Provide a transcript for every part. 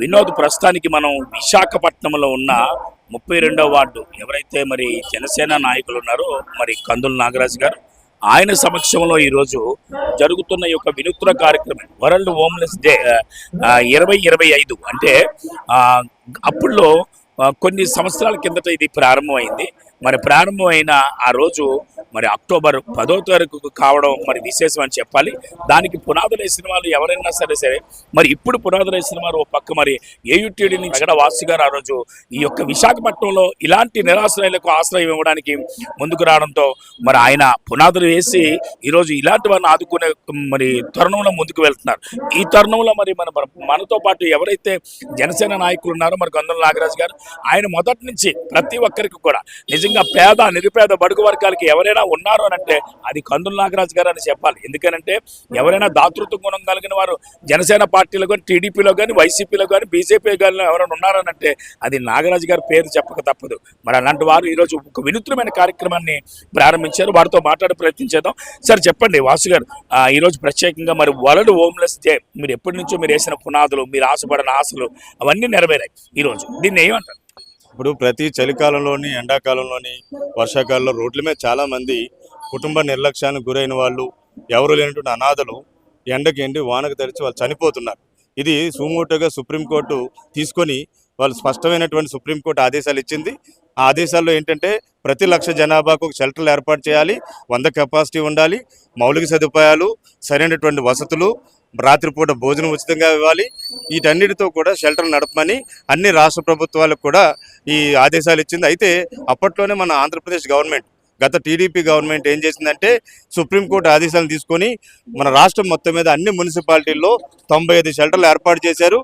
వినోద్ ప్రస్తుతానికి మనం విశాఖపట్నంలో ఉన్న ముప్పై రెండవ వార్డు. ఎవరైతే మరి జనసేన నాయకులు ఉన్నారో మరి కందుల నాగరాజు గారు ఆయన సమక్షంలో ఈరోజు జరుగుతున్న ఈ యొక్క వినూత్న కార్యక్రమం వరల్డ్ హోమ్లెస్ డే ఇరవై ఇరవై ఐదు. అంటే అప్పుల్లో కొన్ని సంవత్సరాల కిందట ఇది ప్రారంభమైంది. మరి ప్రారంభమైన ఆ రోజు మరి అక్టోబర్ పదో తారీఖు కావడం మరి విశేషం అని చెప్పాలి. దానికి పునాదులు వేసిన వాళ్ళు ఎవరైనా సరే సరే మరి ఇప్పుడు పునాదులు వేసిన వారు పక్క మరి ఏయుటీడీ నుంచి అక్కడ వాసు గారు ఆ రోజు ఈ యొక్క విశాఖపట్నంలో ఇలాంటి నిరాశ్రయులకు ఆశ్రయం ఇవ్వడానికి ముందుకు రావడంతో మరి ఆయన పునాదులు వేసి ఈరోజు ఇలాంటి వారిని ఆదుకునే మరి తరుణంలో ముందుకు వెళ్తున్నారు. ఈ తరుణంలో మరి మన మనతో పాటు ఎవరైతే జనసేన నాయకులు ఉన్నారో మరి గంధం నాగరాజు గారు ఆయన మొదటి నుంచి ప్రతి ఒక్కరికి కూడా నిజంగా పేద నిరుపేద బడుగు వర్గాలకి ఎవరైనా ఉన్నారు అని అంటే అది కందుల నాగరాజు గారు అని చెప్పాలి. ఎందుకనంటే ఎవరైనా దాతృత్వ గుణం కలిగిన వారు జనసేన పార్టీలో కానీ టీడీపీలో కానీ వైసీపీలో కానీ బీజేపీ కానీ ఎవరైనా ఉన్నారని అంటే అది నాగరాజు గారి పేరు చెప్పక తప్పదు. మరి అలాంటి వారు ఈరోజు ఒక వినూత్నమైన కార్యక్రమాన్ని ప్రారంభించారు. వారితో మాట్లాడే ప్రయత్నించేద్దాం సరే సార్ చెప్పండి వాసు గారు ఈరోజు ప్రత్యేకంగా మరి వరల్డ్ హోమ్లెస్ డే మీరు ఎప్పటి నుంచో మీరు వేసిన పునాదులు మీరు ఆశపడిన ఆశలు అవన్నీ నెరవేరాయి ఈరోజు. దీన్ని ఏమంటారు? ఇప్పుడు ప్రతి చలికాలంలోని ఎండాకాలంలోని వర్షాకాలంలో రోడ్ల మీద చాలామంది కుటుంబ నిర్లక్ష్యానికి గురైన వాళ్ళు ఎవరు లేనటువంటి అనాథలు ఎండకి ఎండి వానకు తెరిచి వాళ్ళు చనిపోతున్నారు. ఇది సుమోటోగా సుప్రీంకోర్టు తీసుకొని వాళ్ళు స్పష్టమైనటువంటి సుప్రీంకోర్టు ఆదేశాలు ఇచ్చింది. ఆ ఆదేశాల్లో ఏంటంటే ప్రతి లక్ష జనాభాకు ఒక షెల్టర్లు ఏర్పాటు చేయాలి వంద కెపాసిటీ ఉండాలి మౌలిక సదుపాయాలు సరైనటువంటి వసతులు రాత్రిపూట భోజనం ఉచితంగా ఇవ్వాలి. వీటన్నిటితో కూడా షెల్టర్ నడపమని అన్ని రాష్ట్ర ప్రభుత్వాలకు కూడా ఈ ఆదేశాలు ఇచ్చింది. అయితే అప్పట్లోనే మన ఆంధ్రప్రదేశ్ గవర్నమెంట్ గత టీడీపీ గవర్నమెంట్ ఏం చేసిందంటే సుప్రీంకోర్టు ఆదేశాలను తీసుకొని మన రాష్ట్రం మొత్తం మీద అన్ని మున్సిపాలిటీల్లో తొంభై ఐదు షెల్టర్లు ఏర్పాటు చేశారు.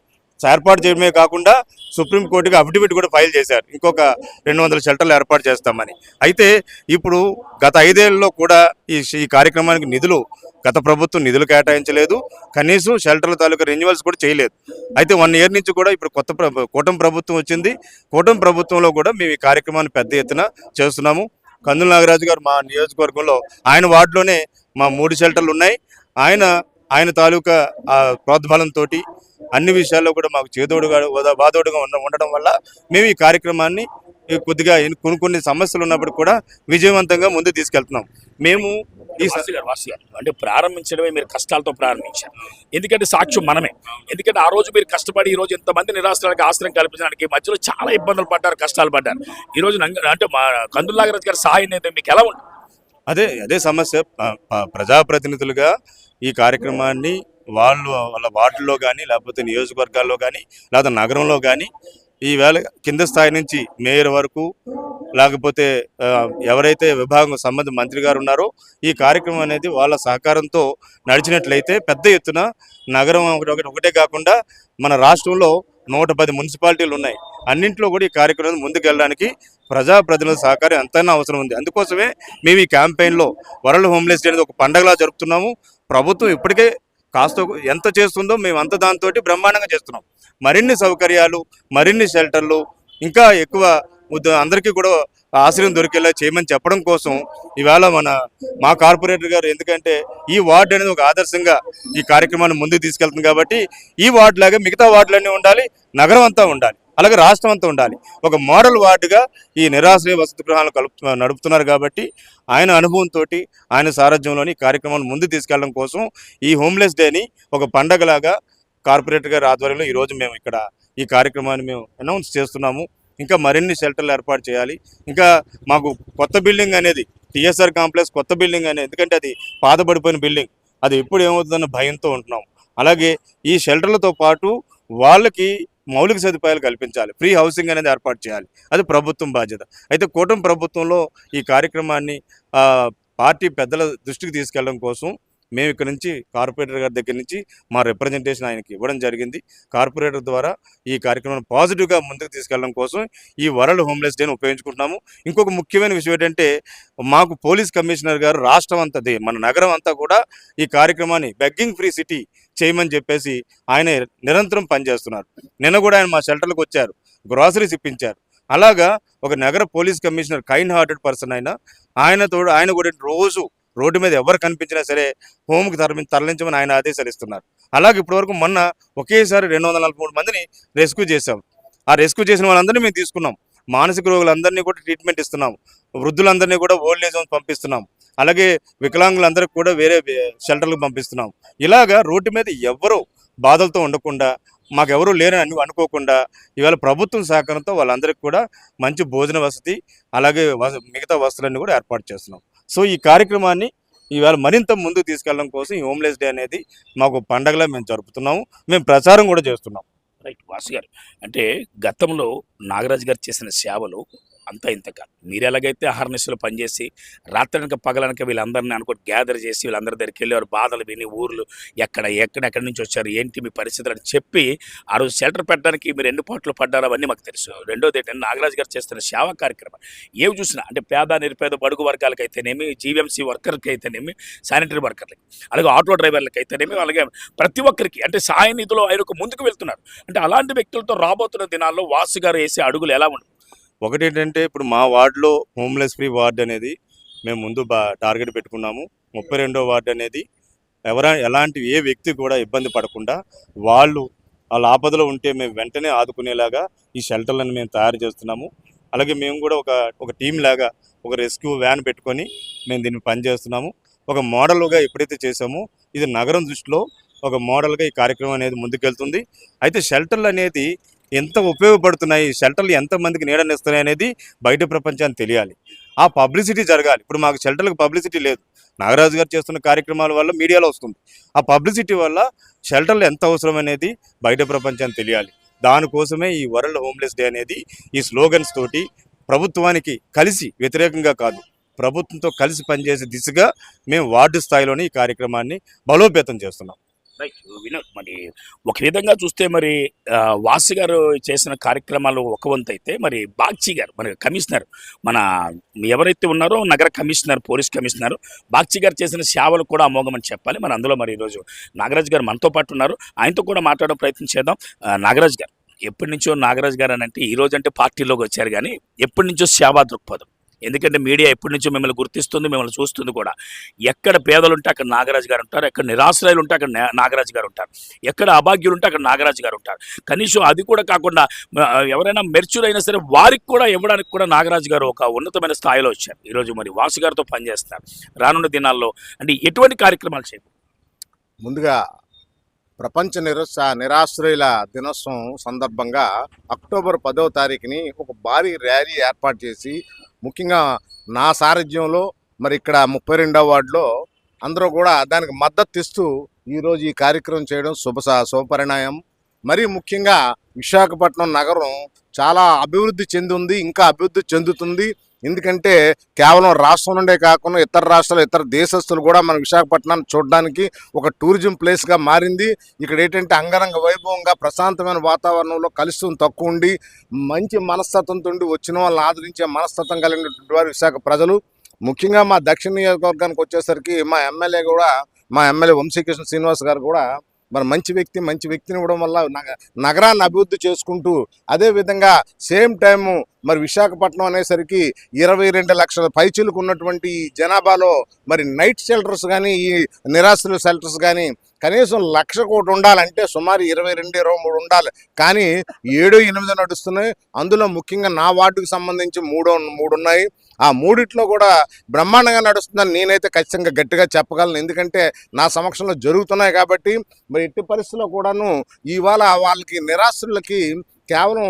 ఏర్పాటు చేయడమే కాకుండా సుప్రీంకోర్టుకి అఫిడవిట్ కూడా ఫైల్ చేశారు. ఇంకొక రెండు వందల షెల్టర్లు ఏర్పాటు చేస్తామని. అయితే ఇప్పుడు గత ఐదేళ్ళలో కూడా ఈ ఈ కార్యక్రమానికి నిధులు గత ప్రభుత్వం నిధులు కేటాయించలేదు. కనీసం షెల్టర్ల తాలూకా రెన్యువల్స్ కూడా చేయలేదు. అయితే వన్ ఇయర్ నుంచి కూడా ఇప్పుడు కొత్త కూటమి ప్రభుత్వం వచ్చింది. కూటమి ప్రభుత్వంలో కూడా మేము ఈ కార్యక్రమాన్ని పెద్ద ఎత్తున చేస్తున్నాము. కందుల నాగరాజు గారు మా నియోజకవర్గంలో ఆయన వార్డులోనే మా మూడు షెల్టర్లు ఉన్నాయి. ఆయన ఆయన తాలూకా ఆ ప్రోద్బలంతో అన్ని విషయాల్లో కూడా మాకు చేదోడుగా వాదోడుగా ఉన్న ఉండడం వల్ల మేము ఈ కార్యక్రమాన్ని కొద్దిగా కొన్ని కొన్ని సమస్యలు ఉన్నప్పుడు కూడా విజయవంతంగా ముందు తీసుకెళ్తున్నాం. మేము ఈ అంటే ప్రారంభించడమే మీరు కష్టాలతో ప్రారంభించారు. ఎందుకంటే సాక్ష్యం మనమే. ఎందుకంటే ఆ రోజు మీరు కష్టపడి ఈ రోజు ఇంతమంది నిరాశ్రయానికి ఆశ్రయం కల్పించడానికి మధ్యలో చాలా ఇబ్బందులు పడ్డారు కష్టాలు పడ్డారు. ఈ రోజు అంటే మా కందుల నాగరాజు గారి సహాయం అయితే మీకు ఎలా ఉంటుంది అదే అదే సమస్య ప్రజాప్రతినిధులుగా ఈ కార్యక్రమాన్ని వాళ్ళు వాళ్ళ వార్డుల్లో కానీ లేకపోతే నియోజకవర్గాల్లో కానీ లేకపోతే నగరంలో కానీ ఈవేళ కింద స్థాయి నుంచి మేయర్ వరకు లేకపోతే ఎవరైతే విభాగం సంబంధ మంత్రి గారు ఉన్నారో ఈ కార్యక్రమం అనేది వాళ్ళ సహకారంతో నడిచినట్లయితే పెద్ద ఎత్తున నగరం ఒకటి ఒకటి- ఒకటే కాకుండా మన రాష్ట్రంలో నూట పది మున్సిపాలిటీలు ఉన్నాయి. అన్నింటిలో కూడా ఈ కార్యక్రమం ముందుకెళ్ళడానికి ప్రజాప్రతినిధుల సహకారం ఎంతైనా అవసరం ఉంది. అందుకోసమే మేము ఈ క్యాంపెయిన్లో వరల్డ్ హోమ్లెస్ డే అనేది ఒక పండగలా జరుపుతున్నాము. ప్రభుత్వం ఇప్పటికే కాస్త ఎంత చేస్తుందో మేము అంత దాంతో బ్రహ్మాండంగా చేస్తున్నాం. మరిన్ని సౌకర్యాలు మరిన్ని షెల్టర్లు ఇంకా ఎక్కువ అందరికీ కూడా ఆశ్రయం దొరికేలా చేయమని చెప్పడం కోసం ఇవాళ మన మా కార్పొరేటర్ గారు ఎందుకంటే ఈ వార్డు అనేది ఒక ఆదర్శంగా ఈ కార్యక్రమాన్ని ముందుకు తీసుకెళ్తుంది కాబట్టి ఈ వార్డు లాగా మిగతా వార్డులన్నీ ఉండాలి నగరం అంతా ఉండాలి. అలాగే రాష్ట్రం అంతా ఉండాలి. ఒక మోడల్ వార్డుగా ఈ నిరాశ్రయ వసతి గృహాలను కలుపు నడుపుతున్నారు కాబట్టి ఆయన అనుభవంతో ఆయన సారథ్యంలోని కార్యక్రమాన్ని ముందు తీసుకెళ్ళడం కోసం ఈ హోమ్లెస్ డేని ఒక పండగలాగా కార్పొరేటర్ గారి ఆధ్వర్యంలో ఈరోజు మేము ఇక్కడ ఈ కార్యక్రమాన్ని మేము అనౌన్స్ చేస్తున్నాము. ఇంకా మరిన్ని షెల్టర్లు ఏర్పాటు చేయాలి. ఇంకా మాకు కొత్త బిల్డింగ్ అనేది టిఎస్ఆర్ కాంప్లెక్స్ కొత్త బిల్డింగ్ అనేది ఎందుకంటే అది పాతబడిపోయిన బిల్డింగ్. అది ఎప్పుడు ఏమవుతుందన్న భయంతో ఉంటున్నాం. అలాగే ఈ షెల్టర్లతో పాటు వాళ్ళకి మౌలిక సదుపాయాలు కల్పించాలి. ఫ్రీ హౌసింగ్ అనేది ఏర్పాటు చేయాలి. అది ప్రభుత్వం బాధ్యత. అయితే కూటమి ప్రభుత్వంలో ఈ కార్యక్రమాన్ని ఆ, పార్టీ పెద్దల దృష్టికి తీసుకెళ్ళడం కోసం మేము ఇక్కడ నుంచి కార్పొరేటర్ గారి దగ్గర నుంచి మా రిప్రజెంటేషన్ ఆయనకి ఇవ్వడం జరిగింది. కార్పొరేటర్ ద్వారా ఈ కార్యక్రమాన్ని పాజిటివ్గా ముందుకు తీసుకెళ్ళడం కోసం ఈ వరల్డ్ హోమ్లెస్ డేని ఉపయోగించుకుంటున్నాము. ఇంకొక ముఖ్యమైన విషయం ఏంటంటే మాకు పోలీస్ కమిషనర్ గారు రాష్ట్రం అంతది మన నగరం అంతా కూడా ఈ కార్యక్రమాన్ని బెగ్గింగ్ ఫ్రీ సిటీ చేయమని చెప్పేసి ఆయన నిరంతరం పనిచేస్తున్నారు. నిన్న కూడా ఆయన మా షెల్టర్లకు వచ్చారు గ్రాసరీస్ ఇప్పించారు. అలాగా ఒక నగర police commissioner kind hearted person అయినా ఆయనతో ఆయన కూడా రోజు రోడ్డు మీద ఎవరు కనిపించినా సరే హోమ్కి తరలి తరలించమని ఆయన ఆదేశాలు ఇస్తున్నారు అలాగే ఇప్పటివరకు మొన్న ఒకేసారి రెండు నలభై మూడు మందిని రెస్క్యూ చేశాం. ఆ రెస్క్యూ చేసిన వాళ్ళందరినీ మేము తీసుకున్నాం. మానసిక రోగులందరినీ కూడా ట్రీట్మెంట్ ఇస్తున్నాం. వృద్ధులందరినీ కూడా ఓల్డ్ ఏజ్ హోమ్స్ పంపిస్తున్నాం. అలాగే వికలాంగులందరికీ కూడా వేరే షెల్టర్లకు పంపిస్తున్నాం. ఇలాగా రోడ్డు మీద ఎవరు బాధలతో ఉండకుండా మాకెవరూ లేరని అనుకోకుండా ఇవాళ ప్రభుత్వం సహకారంతో వాళ్ళందరికీ కూడా మంచి భోజన వసతి అలాగే వస- మిగతా వసతులన్నీ కూడా ఏర్పాటు చేస్తున్నాం. సో ఈ కార్యక్రమాన్ని ఈవేళ మరింత ముందుకు తీసుకెళ్ళడం కోసం ఈ హోమ్లెస్ డే అనేది మాకు పండగలా మేము జరుపుతున్నాము. మేము ప్రచారం కూడా చేస్తున్నాం. రైట్ వాసు గారు. అంటే గతంలో నాగరాజు గారు చేసిన సేవలు అంతా ఇంత కాదు. మీరు ఎలాగైతే అహర్నిశలు పనిచేసి రాత్రనక పగలనక వీళ్ళందరినీ అనుకో గ్యాదర్ చేసి వీళ్ళందరి దగ్గరికి వెళ్ళేవారు బాధలు విని ఊర్లు ఎక్కడ ఎక్కడ ఎక్కడి నుంచి వచ్చారు ఏంటి మీ పరిస్థితులు అని చెప్పి ఆ రోజు షెల్టర్ పెట్టడానికి మీరు ఎన్ని పాటలు పడ్డారో అవన్నీ మాకు తెలుసు. రెండోది ఏంటంటే నాగరాజు గారు చేస్తున్న సేవా కార్యక్రమం. ఏవి చూసినా అంటే పేద నిరుపేద బడుగు వర్గాలకు అయితేనేమి జీవీఎంసీ వర్కర్కి అయితేనేమి శానిటరీ వర్కర్లకి అలాగే ఆటో డ్రైవర్లకి అయితేనేమి అలాగే ప్రతి ఒక్కరికి అంటే సాయ నిధిలో ఆయన ఒక ముందుకు వెళ్తున్నారు. అంటే అలాంటి వ్యక్తులతో రాబోతున్న దినాల్లో వాసు గారు వేసే అడుగులు ఎలా ఉండవు ఒకటి ఏంటంటే ఇప్పుడు మా వార్డులో హోమ్లెస్ ఫ్రీ వార్డ్ అనేది మేము ముందు బా టార్గెట్ పెట్టుకున్నాము. ముప్పై రెండో వార్డు అనేది ఎవర ఎలాంటి ఏ వ్యక్తి కూడా ఇబ్బంది పడకుండా వాళ్ళు వాళ్ళ ఆపదలో ఉంటే మేము వెంటనే ఆదుకునేలాగా ఈ షెల్టర్లను మేము తయారు చేస్తున్నాము. అలాగే మేము కూడా ఒక ఒక టీం లాగా ఒక రెస్క్యూ వ్యాన్ పెట్టుకొని మేము దీన్ని పనిచేస్తున్నాము. ఒక మోడల్గా ఎప్పుడైతే చేసామో ఇది నగరం దృష్టిలో ఒక మోడల్గా ఈ కార్యక్రమం అనేది ముందుకెళ్తుంది. అయితే షెల్టర్లు అనేది ఎంత ఉపయోగపడుతున్నాయి షెల్టర్లు ఎంతమందికి నీడనిస్తున్నాయి అనేది బయట ప్రపంచానికి తెలియాలి. ఆ పబ్లిసిటీ జరగాలి. ఇప్పుడు మాకు షెల్టర్లకు పబ్లిసిటీ లేదు. నాగరాజు గారు చేస్తున్న కార్యక్రమాల వల్ల మీడియాలో వస్తుంది. ఆ పబ్లిసిటీ వల్ల షెల్టర్లు ఎంత అవసరం అనేది బయట ప్రపంచానికి తెలియాలి. దానికోసమే ఈ వరల్డ్ హోమ్లెస్ డే అనేది ఈ స్లోగన్స్ తోటి ప్రభుత్వానికి కలిసి వ్యతిరేకంగా కాదు ప్రభుత్వంతో కలిసి పనిచేసే దిశగా మేము వార్డు స్థాయిలోనే ఈ కార్యక్రమాన్ని బలోపేతం చేస్తున్నాం. రైట్ వినోద్ మరి ఒక విధంగా చూస్తే మరి వాసు గారు చేసిన కార్యక్రమాలు ఒక వంతైతే అయితే మరి బాగ్చి గారు మరి కమిషనర్ మన ఎవరైతే ఉన్నారో నగర కమిషనర్ పోలీస్ కమిషనర్ బాగ్చి గారు చేసిన సేవలు కూడా అమోఘమని చెప్పాలి. మరి అందులో మరి ఈరోజు నాగరాజు గారు మనతో పాటు ఉన్నారు. ఆయనతో కూడా మాట్లాడడం ప్రయత్నం చేద్దాం. నాగరాజ్ నాగరాజు గారు ఎప్పటి నుంచో నాగరాజు గారు అని అంటే ఈ రోజు అంటే పార్టీలోకి వచ్చారు కానీ ఎప్పటి నుంచో సేవా దృక్పథం. ఎందుకంటే మీడియా ఎప్పటి నుంచో మిమ్మల్ని గుర్తిస్తుంది మిమ్మల్ని చూస్తుంది కూడా. ఎక్కడ పేదలు ఉంటే అక్కడ నాగరాజు గారు ఉంటారు ఎక్కడ నిరాశ్రయాలు ఉంటే అక్కడ నా- నాగరాజు గారు ఉంటారు. ఎక్కడ అభాగ్యులు ఉంటే అక్కడ నాగరాజు గారు ఉంటారు. కనీసం అది కూడా కాకుండా ఎవరైనా మెర్చులు అయినా సరే వారికి కూడా ఇవ్వడానికి కూడా నాగరాజు గారు ఒక ఉన్నతమైన స్థాయిలో వచ్చారు. ఈరోజు మరి వాసు గారితో పనిచేస్తారు రానున్న దినాల్లో అంటే ఎటువంటి కార్యక్రమాలు చేయాలి ముందుగా ప్రపంచ నిరస నిరాశ్రయుల దినోత్సవం సందర్భంగా అక్టోబర్ పదవ తారీఖుని ఒక భారీ ర్యాలీ ఏర్పాటు చేసి ముఖ్యంగా నా సారథ్యంలో మరి ఇక్కడ ముప్పై రెండవ వార్డులో అందరూ కూడా దానికి మద్దతు ఇస్తూ ఈరోజు ఈ కార్యక్రమం చేయడం శుభ శుభపరిణామం. మరీ ముఖ్యంగా విశాఖపట్నం నగరం చాలా అభివృద్ధి చెందింది ఇంకా అభివృద్ధి చెందుతుంది. ఎందుకంటే కేవలం రాష్ట్రం నుండే కాకుండా ఇతర రాష్ట్రాలు ఇతర దేశస్తులు కూడా మన విశాఖపట్నాన్ని చూడడానికి ఒక టూరిజం ప్లేస్గా మారింది. ఇక్కడ ఏంటంటే అంగరంగ వైభవంగా ప్రశాంతమైన వాతావరణంలో కలుషితం తక్కువ ఉండి మంచి మనస్తత్వంతో వచ్చిన వాళ్ళని ఆదరించే మనస్తత్వం కలిగినటువంటి వారు విశాఖ ప్రజలు. ముఖ్యంగా మా దక్షిణ నియోజకవర్గానికి వచ్చేసరికి మా ఎమ్మెల్యే కూడా మా ఎమ్మెల్యే వంశీకృష్ణ శ్రీనివాస్ గారు కూడా మరి మంచి వ్యక్తి మంచి వ్యక్తిని ఇవ్వడం వల్ల నగ- నగరాన్ని అభివృద్ధి చేసుకుంటూ అదేవిధంగా సేమ్ టైము మరి విశాఖపట్నం అనేసరికి ఇరవై రెండు లక్షల పైచీలకు ఉన్నటువంటి ఈ జనాభాలో మరి నైట్ షెల్టర్స్ కానీ ఈ నిరాశ్రుల షెల్టర్స్ కానీ కనీసం లక్ష కోటి ఉండాలంటే సుమారు ఇరవై రెండు ఇరవై మూడు ఉండాలి. కానీ ఏడు ఎనిమిది నడుస్తున్నాయి. అందులో ముఖ్యంగా నా వార్డుకు సంబంధించి మూడు మూడు ఉన్నాయి ఆ మూడిట్లో కూడా బ్రహ్మాండంగా నడుస్తుందని నేనైతే ఖచ్చితంగా గట్టిగా చెప్పగలను. ఎందుకంటే నా సమక్షంలో జరుగుతున్నాయి కాబట్టి మరి ఎట్టి పరిస్థితుల్లో కూడాను ఇవాళ వాళ్ళకి నిరాశ్రులకి కేవలం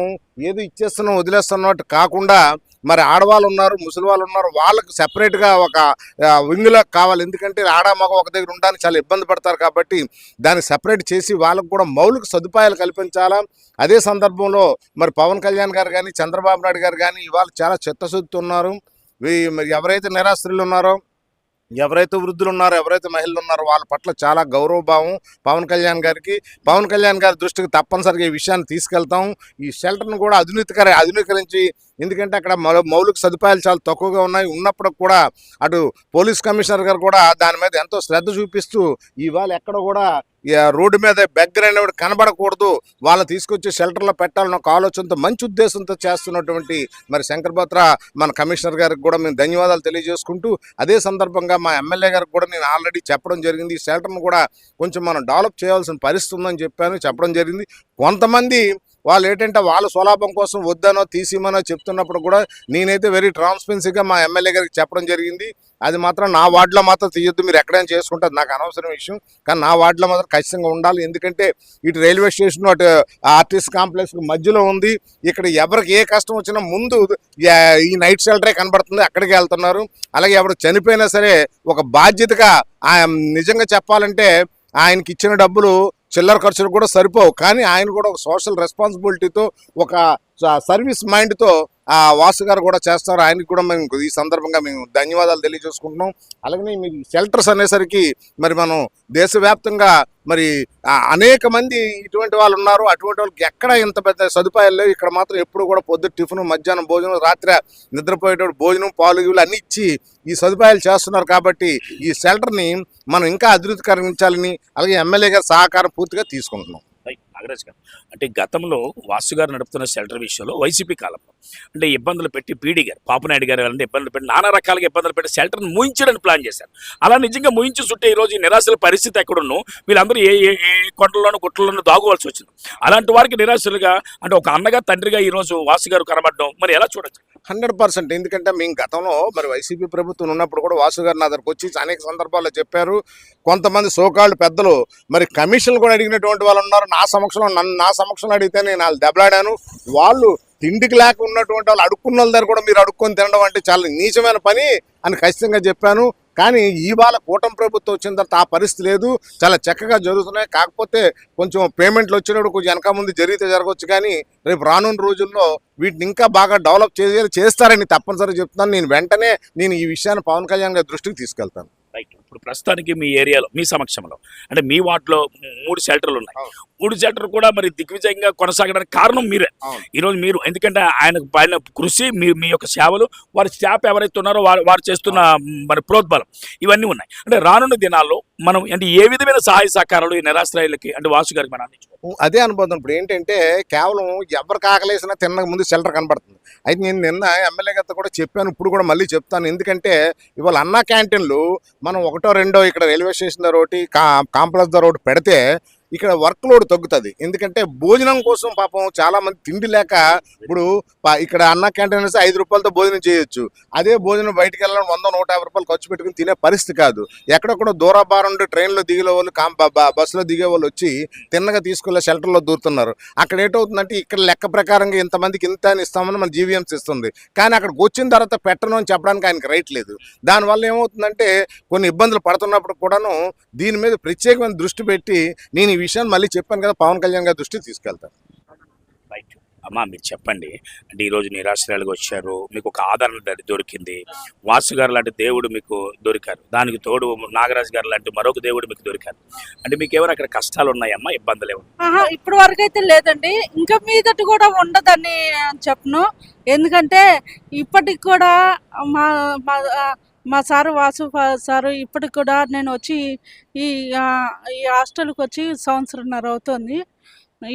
ఏదో ఇచ్చేస్తున్నాం వదిలేస్తున్నట్టు కాకుండా మరి ఆడవాళ్ళు ఉన్నారు ముసలి వాళ్ళు ఉన్నారు వాళ్ళకి సెపరేట్గా ఒక వింగులా కావాలి. ఎందుకంటే ఆడ మగ ఒక దగ్గర ఉండడానికి చాలా ఇబ్బంది పడతారు కాబట్టి దాన్ని సెపరేట్ చేసి వాళ్ళకు కూడా మౌలిక సదుపాయాలు కల్పించాలా. అదే సందర్భంలో మరి పవన్ కళ్యాణ్ గారు కానీ చంద్రబాబు నాయుడు గారు కానీ ఇవాళ చాలా చిత్తశుద్ధి ఉన్నారు ఎవరైతే నిరాశ్రులు ఉన్నారో ఎవరైతే వృద్ధులు ఉన్నారో ఎవరైతే మహిళలు ఉన్నారో వాళ్ళ పట్ల చాలా గౌరవభావం. పవన్ కళ్యాణ్ గారికి పవన్ కళ్యాణ్ గారి దృష్టికి తప్పనిసరిగా ఈ విషయాన్ని తీసుకెళ్తాం. ఈ షెల్టర్ను కూడా ఆధునికర ఆధునీకరించి ఎందుకంటే అక్కడ మౌ- మౌలిక సదుపాయాలు చాలా తక్కువగా ఉన్నాయి. ఉన్నప్పుడు కూడా అటు పోలీస్ కమిషనర్ గారు కూడా దాని మీద ఎంతో శ్రద్ధ చూపిస్తూ ఇవాళ ఎక్కడ కూడా రోడ్డు మీద బెగ్గర అనేవాడు కనబడకూడదు. వాళ్ళని తీసుకొచ్చి షెల్టర్లో పెట్టాలన్న ఒక ఆలోచనతో మంచి ఉద్దేశంతో చేస్తున్నటువంటి మరి శంకర్ మన కమిషనర్ గారికి కూడా మేము ధన్యవాదాలు తెలియజేసుకుంటూ అదే సందర్భంగా మా ఎమ్మెల్యే గారికి కూడా నేను ఆల్రెడీ చెప్పడం జరిగింది. ఈ షెల్టర్ను కూడా కొంచెం మనం డెవలప్ చేయాల్సిన పరిస్థితి ఉందని చెప్పాను చెప్పడం జరిగింది. కొంతమంది వాళ్ళు ఏంటంటే వాళ్ళ స్వలాభం కోసం వద్దనో తీసిమనో చెప్తున్నప్పుడు కూడా నేనైతే వెరీ ట్రాన్స్పరెన్సీగా మా ఎమ్మెల్యే గారికి చెప్పడం జరిగింది. అది మాత్రం నా వార్డులో మాత్రం తీయొద్దు మీరు ఎక్కడైనా చేసుకుంటారు. నాకు అనవసరం విషయం. కానీ నా వార్డులో మాత్రం ఖచ్చితంగా ఉండాలి. ఎందుకంటే ఇటు రైల్వే స్టేషన్ అటు ఆర్టిస్ట్ కాంప్లెక్స్ మధ్యలో ఉంది. ఇక్కడ ఎవరికి ఏ కష్టం వచ్చినా ముందు ఈ నైట్ షెల్టరే కనబడుతుంది. అక్కడికి వెళ్తున్నారు. అలాగే ఎవరు చనిపోయినా సరే ఒక బాధ్యతగా నిజంగా చెప్పాలంటే ఆయనకి ఇచ్చిన డబ్బులు చిల్లర ఖర్చులు కూడా సరిపోవు. కానీ ఆయన కూడా ఒక సోషల్ రెస్పాన్సిబిలిటీతో ఒక సర్వీస్ మైండ్తో ఆ వాసు గారు కూడా చేస్తారు. ఆయనకి కూడా మేము ఈ సందర్భంగా మేము ధన్యవాదాలు తెలియజేసుకుంటున్నాం. అలాగే మీ షెల్టర్స్ అనేసరికి మరి మనం దేశవ్యాప్తంగా మరి అనేక మంది ఇటువంటి వాళ్ళు ఉన్నారు. అటువంటి వాళ్ళకి ఎక్కడ ఇంత పెద్ద సదుపాయాలు లేవు. ఇక్కడ మాత్రం ఎప్పుడు కూడా పొద్దు టిఫిన్ మధ్యాహ్నం భోజనం రాత్రి నిద్రపోయేటప్పుడు భోజనం పాలు గివులు అన్ని ఇచ్చి ఈ సదుపాయాలు చేస్తున్నారు కాబట్టి ఈ షెల్టర్ని మనం ఇంకా అభివృద్ధికరించాలని అలాగే ఎమ్మెల్యే గారి సహకారం పూర్తిగా తీసుకుంటున్నాం. నాగరాజ్ గారు అంటే గతంలో వాసు గారు నడుపుతున్న షెల్టర్ విషయంలో వైసీపీ కాలంలో అంటే ఇబ్బందులు పెట్టి పీడీ గారు పాపనాయుడు గారు అంటే ఇబ్బందులు పెట్టి నానా రకాలుగా ఇబ్బందులు పెట్టి షెల్టర్ను ముయించడానికి ప్లాన్ చేశారు. అలా నిజంగా ముయించి చుట్టే ఈ రోజు నిరాశల పరిస్థితి ఎక్కడున్నో వీళ్ళందరూ ఏ ఏ ఏ కొండల్లోనూ గుట్టల్లోనూ దాగుకోవాల్సి వచ్చింది. అలాంటి వారికి నిరాశలుగా అంటే ఒక అన్నగా తండ్రిగా ఈ రోజు వాసు గారు కనబడడం మరి ఎలా చూడొచ్చు? Hundred percent. ఎందుకంటే మేము గతంలో మరి వైసీపీ ప్రభుత్వం ఉన్నప్పుడు కూడా వాసు గారు నా దగ్గరకు వచ్చి అనేక సందర్భాల్లో చెప్పారు. కొంతమంది సోకాళ్ళు పెద్దలు మరి కమిషన్లు కూడా అడిగినటువంటి వాళ్ళు ఉన్నారు. నా సమక్షంలో నన్ను నా సమక్షంలో అడిగితే నేను వాళ్ళు దెబ్బలాడాను. వాళ్ళు తిండికి లేక ఉన్నటువంటి వాళ్ళు అడుక్కున్న వాళ్ళ దగ్గర కూడా మీరు అడుక్కొని తినడం అంటే చాలా నీచమైన పని అని ఖచ్చితంగా చెప్పాను. కానీ ఇవాళ కూటమి ప్రభుత్వం వచ్చిన తర్వాత ఆ పరిస్థితి లేదు. చాలా చక్కగా జరుగుతున్నాయి. కాకపోతే కొంచెం పేమెంట్లు వచ్చినప్పుడు కొంచెం వెనక ముందు జరిగితే జరగవచ్చు. కానీ రేపు రానున్న రోజుల్లో వీటిని ఇంకా బాగా డెవలప్ చేయాలి చేస్తారని తప్పనిసరిగా చెప్తున్నాను. నేను వెంటనే నేను ఈ విషయాన్ని పవన్ కళ్యాణ్ గారి దృష్టికి తీసుకెళ్తాను. రైట్ ఇప్పుడు ప్రస్తుతానికి మీ ఏరియాలో మీ సమక్షంలో అంటే మీ వార్డులో మూడు షెల్టర్లు ఉన్నాయి. మూడు షెల్టర్ కూడా మరి దిగ్విజయంగా కొనసాగడానికి కారణం మీరే. అవును. ఈ రోజు మీరు ఎందుకంటే ఆయన పైన కృషి మీ మీ యొక్క సేవలు వారి స్టాఫ్ ఎవరైతే ఉన్నారో వారు వారు చేస్తున్న మరి ప్రోద్బలం ఇవన్నీ ఉన్నాయి. అంటే రానున్న దినాల్లో మనం అంటే ఏ విధమైన సహాయ సహకారాలు ఈ నిరాశ్రయులకి అంటే వాసు గారికి మనం అదే అనుబంధం ఇప్పుడు ఏంటంటే కేవలం ఎవరికి ఆకలేసినా తిన్న ముందు షెల్టర్ కనబడుతుంది. అయితే నేను నిన్న ఎమ్మెల్యే గారితో కూడా చెప్పాను ఇప్పుడు కూడా మళ్ళీ చెప్తాను. ఎందుకంటే ఇవాళ అన్న క్యాంటీన్లు మనం ఒకటో రెండో ఇక్కడ రైల్వే స్టేషన్ దగ్గర ఒకటి కా కాంప్లెక్స్ దగ్గర ఒకటి పెడితే ఇక్కడ వర్క్ లోడ్ తగ్గుతుంది. ఎందుకంటే భోజనం కోసం పాపం చాలా మంది తిండి లేక ఇప్పుడు ఇక్కడ అన్న క్యాంటీన్ వేస్తే ఐదు రూపాయలతో భోజనం చేయొచ్చు. అదే భోజనం బయటకు వెళ్ళాలని వంద నూట యాభై రూపాయలు ఖర్చు పెట్టుకుని తినే పరిస్థితి కాదు. ఎక్కడెక్కడో దూరబారం ఉండి ట్రైన్లో దిగే వాళ్ళు కాం బస్సులో దిగే వాళ్ళు వచ్చి తిన్నగా తీసుకెళ్ళి షెల్టర్లో దూరుతున్నారు. అక్కడ ఏంటవుతుందంటే ఇక్కడ లెక్క ప్రకారంగా ఇంతమందికి ఇంత అని ఇస్తామని మన జీవీఎంస్ ఇస్తుంది. కానీ అక్కడికి వచ్చిన తర్వాత పెట్టను అని చెప్పడానికి ఆయనకి రైట్ లేదు. దానివల్ల ఏమవుతుందంటే కొన్ని ఇబ్బందులు పడుతున్నప్పుడు కూడాను దీని మీద ప్రత్యేకమైన దృష్టి పెట్టి నేను విషయాన్ని మళ్ళీ చెప్పాను కదా పవన్ కళ్యాణ్ గారి దృష్టికి తీసుకెళ్తాను. రైట్ అమ్మా మీరు చెప్పండి. అంటే ఈరోజు నిరాశ్రయాలుగా వచ్చారు మీకు ఒక ఆదరణ దొరి- దొరికింది. వాసు గారు లాంటి దేవుడు మీకు దొరికారు. దానికి తోడు నాగరాజు గారు లాంటి మరొక దేవుడు మీకు దొరికారు. అంటే మీకు ఏమైనా అక్కడ కష్టాలు ఉన్నాయమ్మా ఇబ్బందులు ఏమన్నా? ఆహా ఇప్పటి వరకు అయితే లేదండి. ఇంకా మీదట కూడా ఉండదని చెప్పను. ఎందుకంటే ఇప్పటికి కూడా మా మా సారు వాసు సారు ఇప్పటికి కూడా నేను వచ్చి ఈ ఈ హాస్టల్కి వచ్చి సంవత్సరంన్నర అవుతుంది.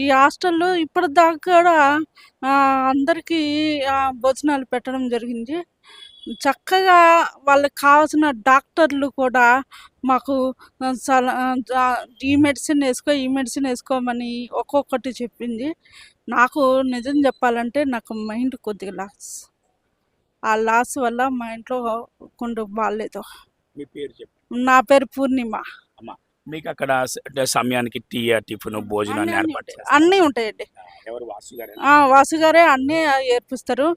ఈ హాస్టల్లో ఇప్పటిదాకా కూడా అందరికీ భోజనాలు పెట్టడం జరిగింది. చక్కగా వాళ్ళకి కావాల్సిన డాక్టర్లు కూడా మాకు సల ఈ మెడిసిన్ వేసుకో ఈ మెడిసిన్ వేసుకోమని ఒక్కొక్కటి చెప్పింది. నాకు నిజం చెప్పాలంటే నాకు మైండ్ కొద్దిగా లాస్ ఆ లాస్ వల్ల మా ఇంట్లో కొంచెం బాగాలేదు మీ పేరు చెప్పండి నా పేరు పూర్ణిమ. మీకు అక్కడ సమయానికి టీ టిఫిన్ భోజనాన్ని అన్నీ ఏర్పాటు అన్నీ ఉంటాయండి. వాసు గారు అన్నీ ఏర్పిస్తారు.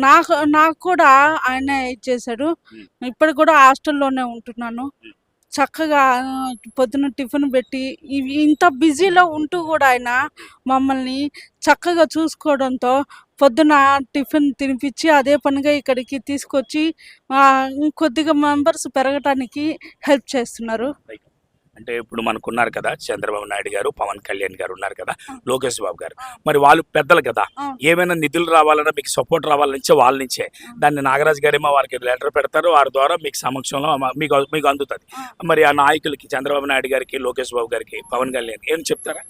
నాకు నాకు కూడా ఆయన ఇచ్చేసాడు మ్. ఇప్పుడు కూడా హాస్టల్లోనే ఉంటున్నాను. చక్కగా పొద్దున టిఫిన్ పెట్టి ఇవి ఇంత బిజీలో ఉంటూ కూడా ఆయన మమ్మల్ని చక్కగా చూసుకోవడంతో పొద్దున టిఫిన్ తినిపించి అదే పనిగా ఇక్కడికి తీసుకొచ్చి కొద్దిగా మెంబర్స్ పెరగటానికి హెల్ప్ చేస్తున్నారు. అంటే ఇప్పుడు మనకు ఉన్నారు కదా చంద్రబాబు నాయుడు గారు పవన్ కళ్యాణ్ గారు ఉన్నారు కదా లోకేష్ బాబు గారు. మరి వాళ్ళు పెద్దలు కదా. ఏమైనా నిధులు రావాలన్నా మీకు సపోర్ట్ రావాలని నుంచే వాళ్ళ నుంచే. దాన్ని నాగరాజు గారేమో వారికి లెటర్ పెడతారు వారి ద్వారా మీకు సమక్షంలో మీకు మీకు అందుతుంది. మరి ఆ నాయకులకి చంద్రబాబు నాయుడు గారికి లోకేష్ బాబు గారికి పవన్ కళ్యాణ్ ఏం చెప్తారా?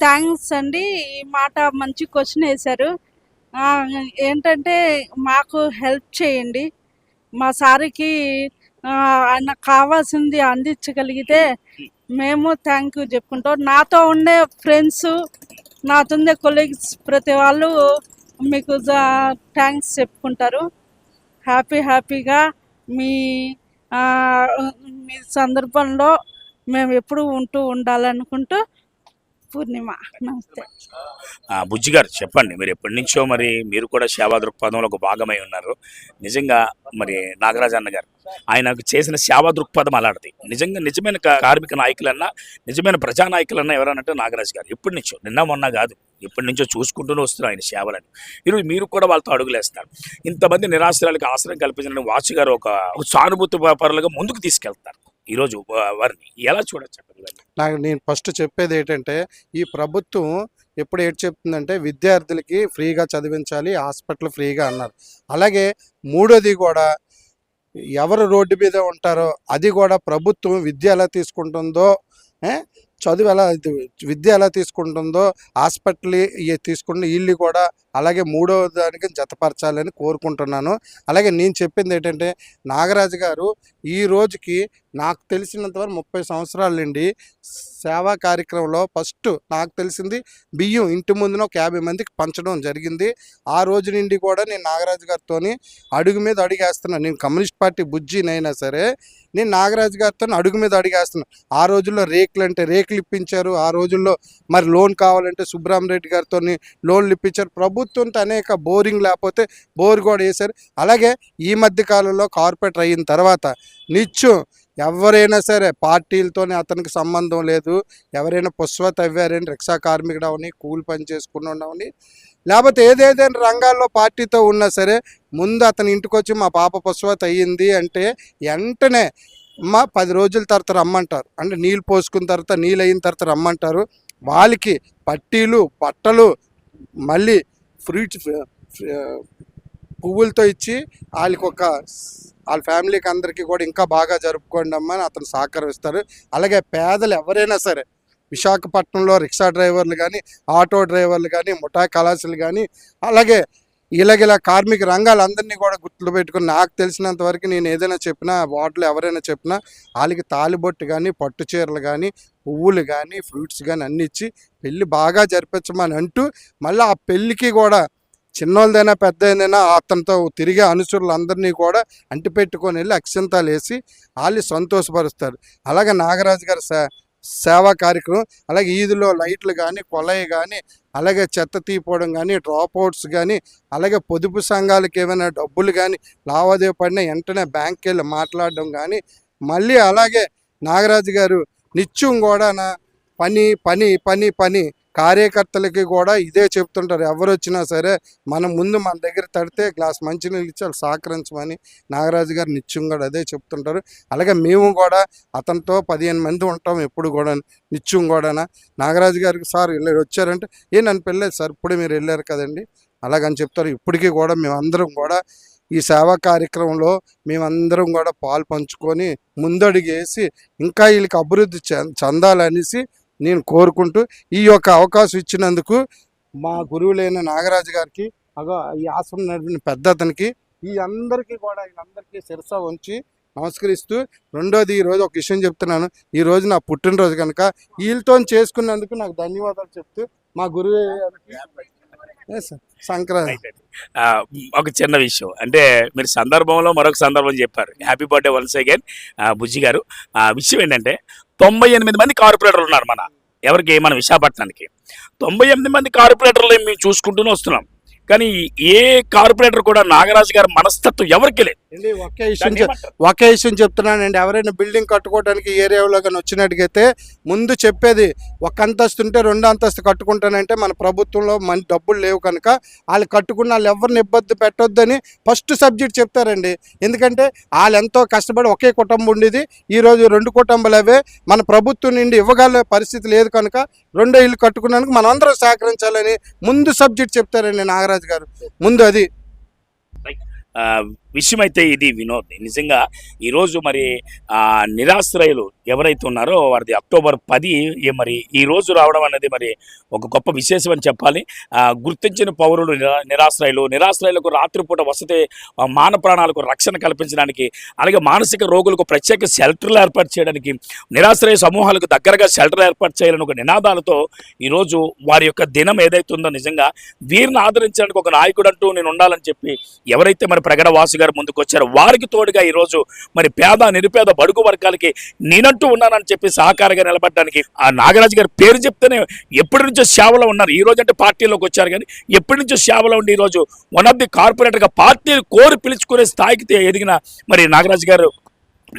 థ్యాంక్స్ అండి. ఈ మాట మంచి క్వశ్చన్ వేశారు. ఏంటంటే మాకు హెల్ప్ చేయండి. మా సార్కి ఆ, కావాల్సింది అందించగలిగితే మేము థ్యాంక్ యూ చెప్పుకుంటాం. నాతో ఉండే ఫ్రెండ్స్ నాతో ఉండే కొలీగ్స్ ప్రతి వాళ్ళు మీకు థ్యాంక్స్ చెప్పుకుంటారు. హ్యాపీ హ్యాపీగా మీ మీ సందర్భంలో మేము ఎప్పుడు ఉంటూ ఉండాలనుకుంటూ పూర్ణిమ. నమస్తే. బుజ్జి గారు చెప్పండి. మీరు ఎప్పటి నుంచో మరి మీరు కూడా సేవా దృక్పథంలో ఒక భాగమై ఉన్నారు. నిజంగా మరి నాగరాజు అన్న గారు ఆయనకు చేసిన సేవా దృక్పథం అలాంటిది. నిజంగా నిజమైన కార్మిక నాయకులన్నా నిజమైన ప్రజా నాయకులన్నా ఎవరనంటే నాగరాజు గారు. ఎప్పటి నుంచో నిన్న మొన్న కాదు. ఎప్పటి నుంచో చూసుకుంటూనే వస్తున్నారు ఆయన సేవలని ఈరోజు మీరు కూడా వాళ్ళతో అడుగులేస్తారు. ఇంతమంది నిరాశ్రాలకు ఆశ్రయం కల్పించిన వాచ్ గారు ఒక ఒక సానుభూతి పరులుగా ముందుకు తీసుకెళ్తారు. ఈరోజు వారిని ఎలా చూడొచ్చు చెప్పండి నాకు నేను ఫస్ట్ చెప్పేది ఏంటంటే ఈ ప్రభుత్వం ఎప్పుడు ఏడు చెప్తుందంటే విద్యార్థులకి ఫ్రీగా చదివించాలి హాస్పిటల్ ఫ్రీగా అన్నారు. అలాగే మూడోది కూడా ఎవరు రోడ్డు మీద ఉంటారో అది కూడా ప్రభుత్వం విద్య ఎలా తీసుకుంటుందో చదువు ఎలా విద్య ఎలా తీసుకుంటుందో హాస్పిటల్ ఇవి తీసుకున్న వీళ్ళు కూడా అలాగే మూడో దానికి జతపరచాలని కోరుకుంటున్నాను. అలాగే నేను చెప్పింది ఏంటంటే నాగరాజు గారు ఈ రోజుకి నాకు తెలిసినంత వరకు ముప్పై సంవత్సరాల నుండి సేవా కార్యక్రమంలో ఫస్ట్ నాకు తెలిసింది బియ్యం ఇంటి ముందున ఒక యాభై మందికి పంచడం జరిగింది. ఆ రోజు నుండి కూడా నేను నాగరాజు గారితో అడుగు మీద అడిగేస్తున్నాను నేను కమ్యూనిస్ట్ పార్టీ బుజ్జినైనా సరే నేను నాగరాజు గారితో అడుగు మీద అడిగేస్తున్నాను ఆ రోజుల్లో రేకులు అంటే రేకులు ఇప్పించారు ఆ రోజుల్లో మరి లోన్ కావాలంటే సుబ్రహ్మరెడ్డి గారితో లోన్లు ఇప్పించారు. ప్రభు ప్రభుత్వంతో అనేక బోరింగ్ లేకపోతే బోర్ కూడా వేశారు. అలాగే ఈ మధ్య కాలంలో కార్పొరేటర్ అయిన తర్వాత నిత్యం ఎవరైనా సరే పార్టీలతోనే అతనికి సంబంధం లేదు. ఎవరైనా పుష్ప తవ్వారని రిక్షా కార్మికుడు అవని కూలి పని చేసుకుని లేకపోతే ఏదేదైనా రంగాల్లో పార్టీతో ఉన్నా సరే ముందు అతని ఇంటికి వచ్చి మా పాప పుష్పత అయ్యింది అంటే వెంటనే మా పది రోజుల తర్వాత రమ్మంటారు. అంటే నీళ్ళు పోసుకున్న తర్వాత నీళ్ళు అయిన తర్వాత రమ్మంటారు. వాళ్ళకి పట్టీలు బట్టలు మళ్ళీ ఫ్రూట్స్ పువ్వులతో ఇచ్చి వాళ్ళకి ఒక వాళ్ళ ఫ్యామిలీకి అందరికీ కూడా ఇంకా బాగా జరుపుకోండి అమ్మని అని అతను సహకరిస్తారు. అలాగే పేదలు ఎవరైనా సరే విశాఖపట్నంలో రిక్షా డ్రైవర్లు కానీ ఆటో డ్రైవర్లు కానీ ముఠా కళాశాలు కానీ అలాగే ఇలాగిలా కార్మిక రంగాలందరినీ కూడా గుర్తులు పెట్టుకుని నాకు తెలిసినంత వరకు నేను ఏదైనా చెప్పినా వాటిలో ఎవరైనా చెప్పినా వాళ్ళకి తాలిబొట్టు కానీ పట్టు చీరలు కానీ పువ్వులు కానీ ఫ్రూట్స్ కానీ అన్నీ ఇచ్చి పెళ్ళి బాగా జరిపించమని అంటూ మళ్ళీ ఆ పెళ్ళికి కూడా చిన్నోళ్ళదైనా పెద్దదైనా అతనితో తిరిగే అనుచరులందరినీ కూడా అంటిపెట్టుకొని వెళ్ళి అక్షంతాలు వేసి వాళ్ళు సంతోషపరుస్తారు. అలాగే నాగరాజు గారి సే సేవా కార్యక్రమం అలాగే ఈదులో లైట్లు కానీ కొలయి కానీ అలాగే చెత్త తీపోవడం కానీ డ్రాప్ అవుట్స్ కానీ అలాగే పొదుపు సంఘాలకు ఏమైనా డబ్బులు కానీ లావాదేవీ పడినా వెంటనే బ్యాంక్కి వెళ్ళి మాట్లాడడం కానీ మళ్ళీ అలాగే నాగరాజు గారు నిత్యం కూడా పని పని పని పని కార్యకర్తలకి కూడా ఇదే చెప్తుంటారు. ఎవరు వచ్చినా సరే మనం ముందు మన దగ్గర తడితే గ్లాస్ మంచినీళ్ళు ఇచ్చి వాళ్ళు సహకరించమని నాగరాజు గారు నిత్యం కూడా అదే చెప్తుంటారు. అలాగే మేము కూడా అతనితో పదిహేను మంది ఉంటాం ఎప్పుడు కూడా నిత్యం కూడా. నాగరాజు గారికి సార్ వెళ్ళి వచ్చారంటే ఏ నన్ను పెళ్ళలేదు సార్ ఇప్పుడే మీరు వెళ్ళారు కదండి. అలాగని చెప్తారు. ఇప్పటికీ కూడా మేమందరం కూడా ఈ సేవా కార్యక్రమంలో మేమందరం కూడా పాలు పంచుకొని ముందడుగేసి ఇంకా వీళ్ళకి అభివృద్ధి చెందాలనేసి నేను కోరుకుంటూ ఈ యొక్క అవకాశం ఇచ్చినందుకు మా గురువులైన నాగరాజు గారికి అగో ఈ ఆశ్రమం నడిపిన పెద్ద అతనికి ఈ అందరికీ కూడా వీళ్ళందరికీ శిరస ఉంచి నమస్కరిస్తూ రెండోది ఈ రోజు ఒక విషయం చెప్తున్నాను. ఈ రోజు నా పుట్టినరోజు కనుక వీళ్ళతో చేసుకున్నందుకు నాకు ధన్యవాదాలు చెప్తూ మా గురువు. సంక్రాంతి. ఒక చిన్న విషయం. అంటే మీరు సందర్భంలో మరొక సందర్భం చెప్పారు. Happy birthday once again Bujji garu. ఆ విషయం ఏంటంటే తొంభై ఎనిమిది మంది కార్పొరేటర్లు ఉన్నారు మన ఎవరికి మన విశాఖపట్నానికి. తొంభై ఎనిమిది మంది కార్పొరేటర్లు మేము చూసుకుంటూనే వస్తున్నాం. కానీ ఏ కార్పొరేటర్ కూడా నాగరాజు గారి మనస్తత్వం ఎవరికి లేదు. ఒకే విషయం? ఒకే విషయం చెప్తున్నానండి. ఎవరైనా బిల్డింగ్ కట్టుకోవడానికి ఏరియాలో కానీ వచ్చినట్టుగైతే ముందు చెప్పేది ఒక అంతస్తు ఉంటే రెండు అంతస్తు కట్టుకుంటానంటే మన ప్రభుత్వంలో మన డబ్బులు లేవు కనుక వాళ్ళు కట్టుకున్న వాళ్ళు ఎవరిని ఇబ్బంది పెట్టొద్దని ఫస్ట్ సబ్జెక్ట్ చెప్తారండి. ఎందుకంటే వాళ్ళు ఎంతో కష్టపడి ఒకే కుటుంబం ఉండేది. ఈరోజు రెండు కుటుంబాలు అవే. మన ప్రభుత్వం నుండి ఇవ్వగల పరిస్థితి లేదు కనుక రెండో ఇల్లు కట్టుకున్నందుకు మనం అందరం సహకరించాలని ముందు సబ్జెక్ట్ చెప్తారండి నాగరాజు గారు. ముందు అది. విషయమైతే ఇది వినోద్. నిజంగా ఈరోజు మరి నిరాశ్రయులు ఎవరైతే ఉన్నారో వారిది అక్టోబర్ పది మరి ఈ రోజు రావడం అనేది మరి ఒక గొప్ప విశేషం అని చెప్పాలి. గుర్తించిన పౌరులు నిరాశ్రయులు నిరాశ్రయులకు రాత్రిపూట వసతి మాన ప్రాణాలకు రక్షణ కల్పించడానికి అలాగే మానసిక రోగులకు ప్రత్యేక షెల్టర్లు ఏర్పాటు చేయడానికి నిరాశ్రయ సమూహాలకు దగ్గరగా షెల్టర్ ఏర్పాటు చేయాలని ఒక నినాదాలతో ఈరోజు వారి యొక్క దినం ఏదైతే ఉందో నిజంగా వీరిని ఆదరించడానికి ఒక నాయకుడు అంటూ నేను ఉండాలని చెప్పి ఎవరైతే మరి ప్రగడ గారు ముందుకు వచ్చారు. వారికి తోడుగా ఈరోజు మరి పేద నిరుపేద బడుగు వర్గాలకి నేనంటూ ఉన్నానని చెప్పి సహకారంగా నిలబడడానికి ఆ నాగరాజు గారి పేరు చెప్తేనే ఎప్పటి నుంచో సేవలో ఉన్నారు. ఈ రోజు అంటే పార్టీలోకి వచ్చారు కానీ ఎప్పటి నుంచో సేవలో ఉండి ఈరోజు వన్ ఆఫ్ ది కార్పొరేటర్గా పార్టీని కోరి పిలుచుకునే స్థాయికి ఎదిగిన మరి నాగరాజు గారు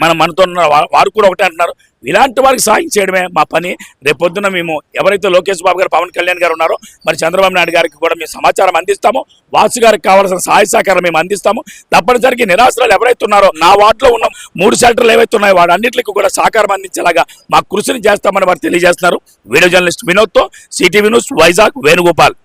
మన మనతో ఉన్న వారు కూడా ఒకటే అంటున్నారు. ఇలాంటి వారికి సాయం చేయడమే మా పని. రేపొద్దున మేము ఎవరైతే లోకేష్ బాబు గారు పవన్ కళ్యాణ్ గారు ఉన్నారో మరి చంద్రబాబు నాయుడు గారికి కూడా మేము సమాచారం అందిస్తాము. వాసు గారికి కావాల్సిన సహాయ సహకారం మేము అందిస్తాము. తప్పనిసరిగా నిరాశ్రాలు ఎవరైతే ఉన్నారో నా వార్డులో ఉన్న మూడు సెల్టర్లు ఏవైతే ఉన్నాయో వాడు అన్నింటికి కూడా సహకారం అందించేలాగా మా కృషిని చేస్తామని వారు తెలియజేస్తున్నారు. వీడియో జర్నలిస్ట్ వినోద్తో సిటీవీ న్యూస్ వైజాగ్ వేణుగోపాల్.